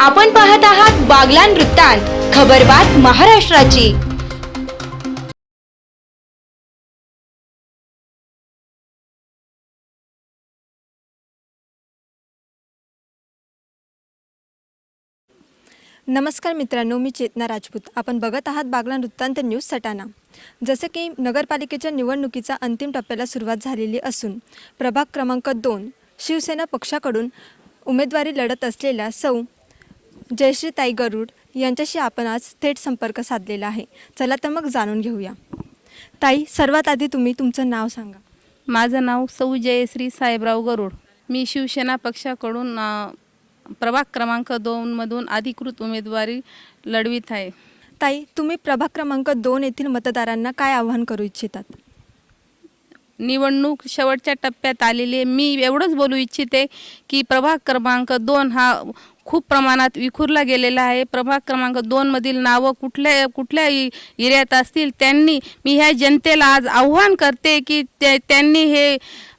आपण पाहत आहात बागलान वृत्तांत खबरबात महाराष्ट्राची. नमस्कार मित्रांनो मी चेतना राजपूत. आपण बघत आहात बागलान वृत्तांत न्यूज सटाणा. जसे की नगरपालिकेच्या निवडणुकीचा अंतिम टप्प्याला सुरुवात झालेली असून प्रभाग क्रमांक दोन शिवसेना पक्षाकडून उमेदवारी लढत असलेल्या सौ जयश्रीताई गरुड यांच्याशी आपण आज थेट संपर्क साधलेला आहे. चला तर मग जाणून घेऊया. ताई सर्वात आधी तुम्ही तुमचं नाव सांगा. माझं नाव सौ जयश्री साहेबराव गरुड. मी शिवसेना पक्षाकडून प्रभाग क्रमांक दोनमधून अधिकृत उमेदवारी लढवित आहे. ताई तुम्ही प्रभाग क्रमांक दोन येथील मतदारांना काय आवाहन करू इच्छितात? निवडणूक शेवटच्या टप्प्यात आलेली मी एवढंच बोलू इच्छिते की प्रभाग क्रमांक दोन हा खूप प्रमाणात विखुरला गेलेला आहे. प्रभाग क्रमांक दोनमधील नावं कुठल्या कुठल्या एरियात असतील? त्यांनी मी ह्या जनतेला आज आव्हान करते की ते त्यांनी हे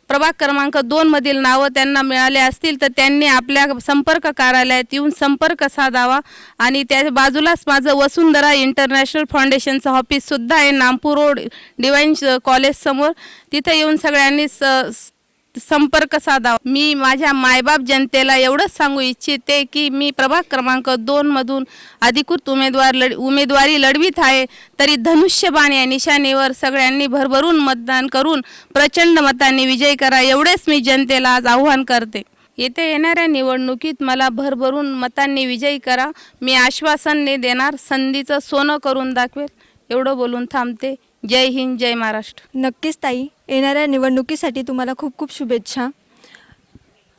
प्रभाग क्रमांक दोनमधील नावं त्यांना मिळाले असतील तर त्यांनी आपल्या संपर्क कार्यालयात येऊन संपर्क साधावा आणि त्या बाजूलाच माझं वसुंधरा इंटरनॅशनल फाउंडेशनचं ऑफिससुद्धा आहे. नामपूर रोड डिवाईन कॉलेजसमोर तिथे येऊन सगळ्यांनी स- संपर्क साधावा मी माझ्या मायबाप जनतेला एवढंच सांगू इच्छिते की मी प्रभाग क्रमांक दोनमधून अधिकृत उमेदवार लढ उमेदवारी लढवीत आहे. तरी धनुष्यबाण या निशाणीवर सगळ्यांनी भरभरून मतदान करून प्रचंड मतांनी विजय करा एवढेच मी जनतेला आज आव्हान करते. येत्या येणाऱ्या निवडणुकीत मला भरभरून मतांनी विजयी करा. मी आश्वासन देणार संधीचं सोनं करून दाखवेल. एवढं बोलून थांबते. जय हिंद जय महाराष्ट्र. नक्कीच ताई येणाऱ्या निवडणुकीसाठी तुम्हाला खूप खूप शुभेच्छा.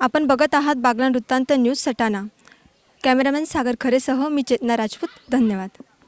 आपण बघत आहात बागला वृत्तांत न्यूज सटाणा. कॅमेरामॅन सागर खरेसह मी चेतना राजपूत धन्यवाद.